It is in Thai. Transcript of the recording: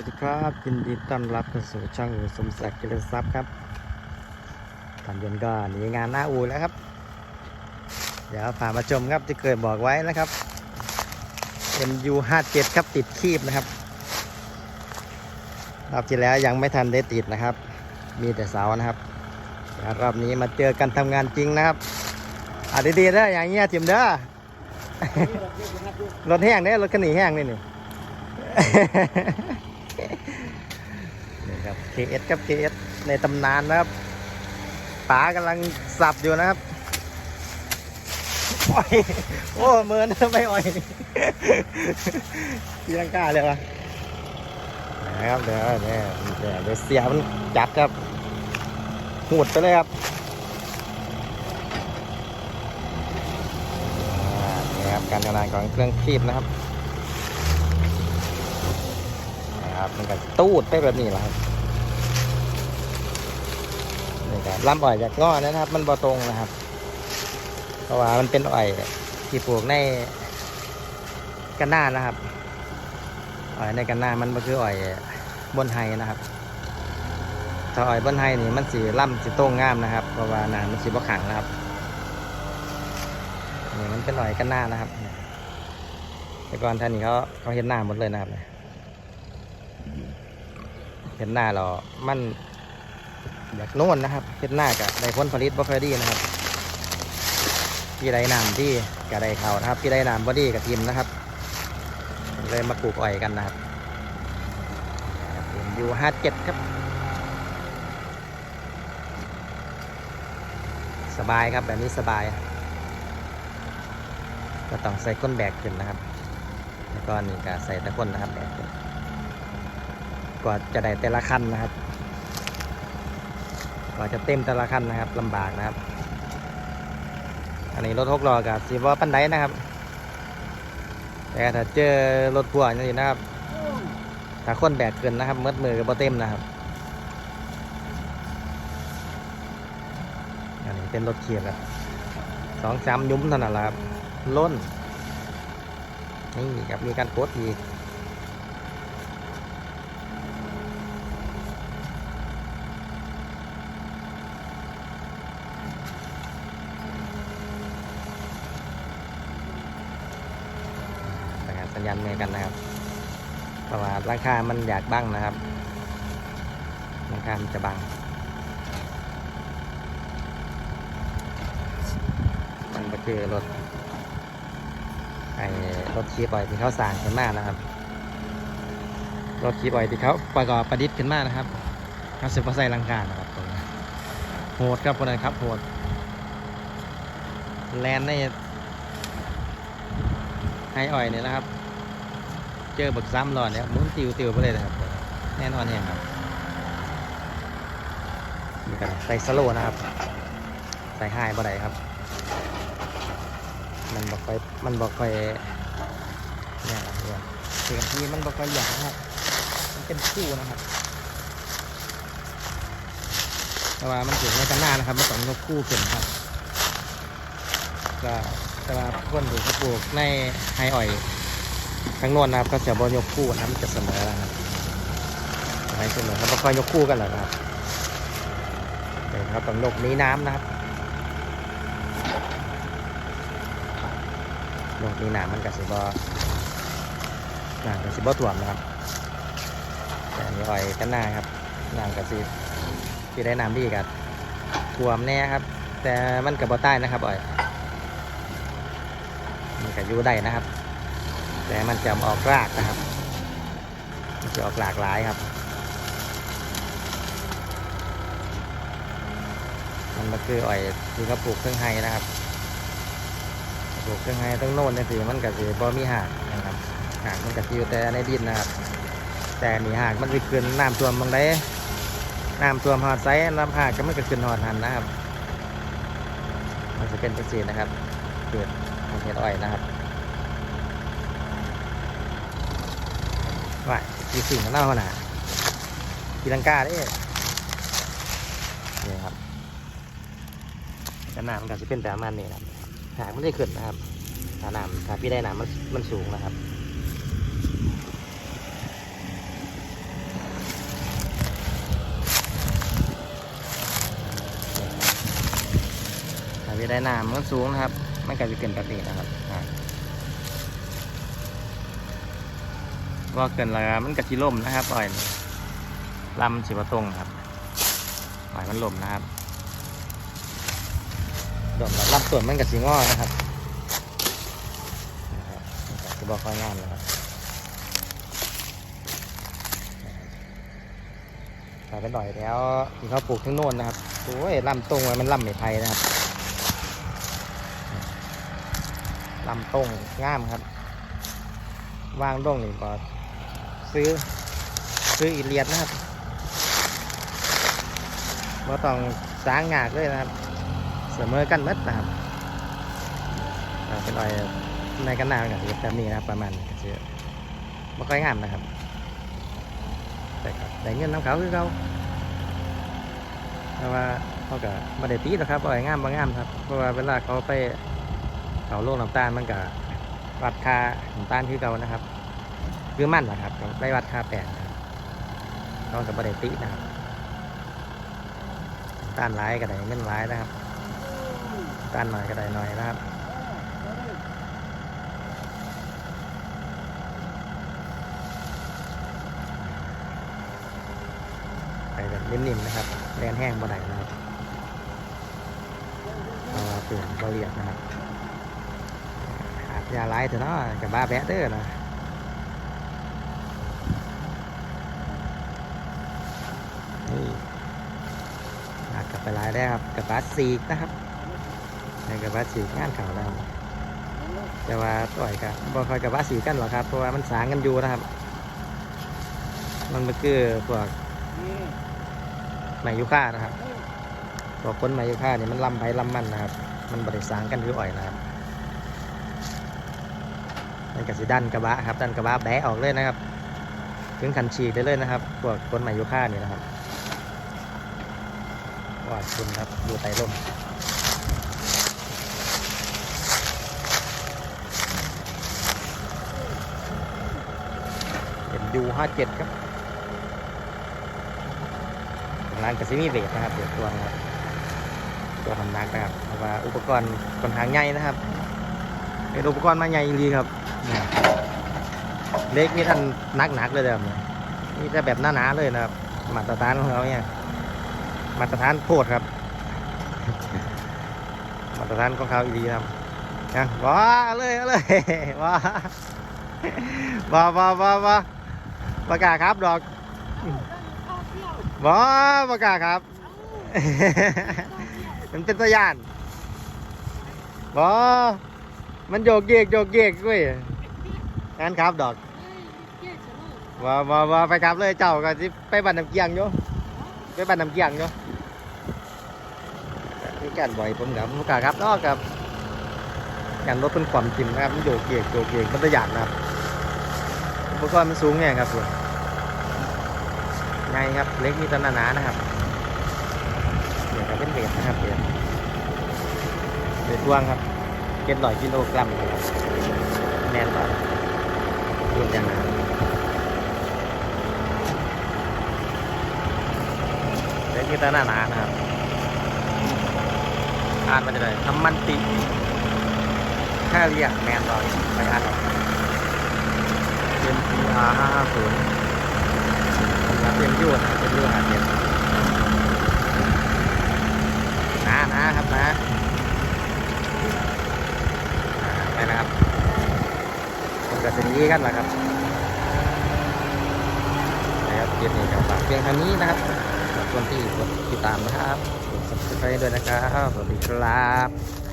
วัสดีครับยินดีต้อนรับเข้าสู่ช่องอูสมศักดิ์เจริญทรัพย์ครับตอนเย็นก็หนีงานหน้าอู่แล้วครับ เดี๋ยวพามาชมครับที่เคยบอกไว้นะครับ MU 57ครับติดคีบนะครับรอบที่แล้วยังไม่ทันได้ติดนะครับ มีแต่เสานะครับรอบนี้มาเจอกันทำงานจริงนะครับอะดีๆเด้อย่างเงี้ยจิมเด้อรถแห้งเนี่ยรถขนีแห้งนี่นี่นี่ครับ KS ครับ KS ในตำนานนะครับป๋ากำลังสับอยู่นะครับโอ้ยโอ้เมินไม่อ่อยตีลังกาเลยวะนะครับเดี๋ยวเดี๋ยวเดี๋ยวเดี๋ยวเสียมันจัดครับหูดไปเลยครับนี่ครับการทำงานของเครื่องคีบนะครับนะครับมันก็ตูดไปแบบนี้แหละครับ นี่ครับลำอ่อยจากง้อนะครับ มันบ่ตรงนะครับ เพราะว่ามันเป็นอ่อยที่ปลูกในกันหน้านะครับอ่อยในกันหน้ามันก็คืออ่อยบนไฮนะครับถ้าอ่อยบนไฮนี่มันสีล่ำสีโต้งงามนะครับ เพราะว่าหนามันสีบ่ขังนะครับนี่มันเป็นอ่อยกันหน้านะครับแต่ก่อนท่านนี่เขาเขาเห็นหน้าหมดเลยนะครับเห็นหน้าเรามัน อยากโน่นนะครับเห็นหน้ากับได้ผลผลิตบ่ค่อยดีนะครับพี่ได้น้ำที่กับได้เขานะครับพี่ได้น้ำบ่ดีกับทีมนะครับ เลยมาปลูกอ้อยกันนะครับอยู่ห้าเจ็ดครับ สบายครับแบบนี้สบายก็ต้องใส่ก้นแบกขึ้นนะครับ แล้วก็นี่ก็ใส่ตะก้นนะครับแบกขึ้นกว่าจะได้แต่ละคันนะครับ กว่าจะเต็มแต่ละคันนะครับลำบากนะครับ อันนี้รถหกล้อกับสีว่าปันไดนะครับ แต่ถ้าเจอรถพ่วงอย่างนี้นะครับ ถ้าคนแบกเกินนะครับมืดมือกับเต็มนะครับ อันนี้เป็นรถเขียบครับสองสามยุ้มเท่านั้นแหละครับล้นนี่ครับมีการโคดอีก สัญญาณมือกันนะครับเพราะว่าราคามันอยากบังนะครับราคามันจะบังมันก็คือรถไอ้รถคีบอยที่เขาสร้างขึ้นมานะครับ รถคีบอยที่เขาประกอบประดิษฐ์ขึ้นมานะครับเขาสืบใส่ลังคานะครับตรงนี้โหดครับคนนั้นครับโหดแลนในไฮอ่อยเนี่ยนะครับ เจอบักซ้ำหลอดเนี่ยมุนติวติวไปเลยนะครับ แน่นอนเนี่ยครับนี่กันใส่สโลนะครับ ใส่ไฮบ่ได้ครับ มันบอกไปมันบอกไปเนี่ยเนี่ยเสียงที่มันบอกไปอย่างนะครับมันเป็นคู่นะครับแต่ว่ามันถึงในกันหน้านะครับมันต้องยกคู่ขึ้นครับก็แต่ว่าคนที่เขาปลูกในไฮอ่อย ข้างโน้นนะครับก็จะบอยกคู่นะครับมันจะเสมอนะครับไม่เสมอครับไม่ค่อยยกคู่กันหรอกครับเดี๋ยวครับต้องยกนี้น้ำนะครับยกนี้น้ำมันกับสิบอน้ำกับสิบอถ่วมนะครับแต่นี้อ่อยกันหน้าครับน้ำกับสิที่ได้น้ำดีกับถ่วมแน่ครับ แต่มันกับบอใต้นะครับอ่อยมันก็อยู่ได้นะครับ แต่มันจะออกรากนะครับจะออกหลากหลายครับ มันก็คืออ้อยที่เขาปลูกเครื่องไฮนะครับปลูกเครื่องไฮต้องโน่นนี่สิมันก็สิบ่มีหากนะครับหากมันก็สิอยู่แต่ในดินนะครับ แต่นี่หากมันสิขึ้นน้ำท่วมบางได้น้ำท่วมหอดไซน้ำหากก็มันก็ขึ้นหอดหันนะครับ มันจะเป็นจังสีนะครับ เกิดเห็ดอ้อยนะครับ ว่าดีสิ่งนเล่าขนาดกีลังกาได้เนี่ยครับแต่น้ำมันก็จะเป็นแบบมันนี่ครับหากไม่ได้ขึ้นนะครับถ้าน้ำถ้าพี่ได้น้ำมันมันสูงนะครับถ้าพี่ได้น้ำมันสูงนะครับ มันก็จะเป็นแบบนี้นะครับ ว่าเกินแล้วมันกะทิล่มนะครับอ่อยลำสิบตรงครับอ่อยมันล่มนะครับล่มแล้วลำส่วนมันกะสีงอนะครับนะครับจะบอกค่อยงามนะครับใส่ไปหน่อยแล้วที่เขาปลูกข้งโน้นนะครับโอ้ยลำตรงมันลำไม่ไผ่นะครับลำต้งงามครับวางต้งนี่ก็ ซื้อ ซื้ออีเลียดนะครับว่าต้องสร้างงากเลยนะครับ เสมอกันมัดนะครับเป็นรอยในกันหนากับแบบนี้นะครับ ประมาณนี้ก็ซื้อไม่ค่อยงามนะครับ แต่ก็ได้เงินน้ำเขาคือเขาแต่ว่าเขาก็ไม่ได้ตีหรอกครับว่าไอ้งามบางงามครับ เพราะว่าเวลาเขาไปเขาโลกน้ำตาลมันก็วัดค่าน้ำตาลคือเก่านะครับ คือมั่นนะครับไปวัดค่าแปลงนะครับต้องกับบริตินะครับน้าลร้ายก็ได้เงินร้ายนะครับน้าลหน่อยก็ได้หน่อยนะครับไปแบบนิ่มๆนะครับแรงแห้งบ่ได้นะครับเอาเปลี่ยนเบาเรียดนะครับอาบยาไล่เถอะเนาะกับบ้าแบะเด้อนะนี่ อาบกับไปไล่ได้ครับกับบาสีกนะครับในกับบาสีกงานเขาแล้วแต่ว่าต่อยกับบ่คอยกับบาสีกันหรอกครับเพราะว่ามันสางกันอยู่นะครับ มันมันคือพวกไมยูค่านะครับพวกคนไมยูค่านี่มันลำไปลำมันนะครับ มันบริสางกันคืออ่อยนะครับมันกับสีดันกระบะครับดันกระบะแบะออกเลยนะครับ ถึงคันฉีกได้เลยนะครับพวกต้นไมยูคานี่นะครับ วาดคุณครับดูไตร่มเห็นยูห้าเจ็ดครับร้านกระซิมีเวทนะครับเดี๋ยวตัวนะครับตัวทำนักนะครับเพราะว่าอุปกรณ์ค่อนข้างใหญ่นะครับเป็นอุปกรณ์มาใหญ่ดีครับเล็กนี่ท่านนักหนักเลยเดิมเนี่ยนี่จะแบบหนาๆเลยนะครับมาตรฐานของเขาเนี่ย มาตรฐานโพดครับ มาตรฐานของเขาอีดีครับนะว้าเลยเอาเลยว้าว้าว้าว้าว้าประกาศครับดอกว้าประกาศครับมันเป็นตัวอย่างว้ามันโยกเยกโยกเยกเว้ยงั้นครับดอกว่าว่าว่าไปครับเลยเจ้าก็สิไปบันน้ำเกียงอยู่ไปบันน้ำเกียงอยู่ การบ่อยผมกับผมกล้าครับนอกกับการรถเป็นความจริงนะครับมันโยกเยกโยกเยกมันตัวอย่างนะครับอุปกรณ์มันสูงไงครับผมไงครับเล็กมีตัวหนานะครับเดี๋ยวก็เป็นเบสนะครับเดี๋ยวเดี๋ยวทวงครับเจ็ดร้อยกิโลกรัมแน่นอนรุ่นยังไงเด็กที่ตานาหนานะครับ อ่านมาจะได้ทำมันติแค่เรียกแมนลอยไปอ่านออกเป็น PR ห้าห้าศูนย์นะครับเป็นยูนะเป็นยูหาเจ็ดนะนะครับนะไปนะครับมันก็จะดีกันแหละครับนะครับคลิปนี้ก็ฝากเพียงเท่านี้นะครับขอบคุณที่ติดตามนะครับ กด subscribe ด้วยนะครับ สวัสดีครับ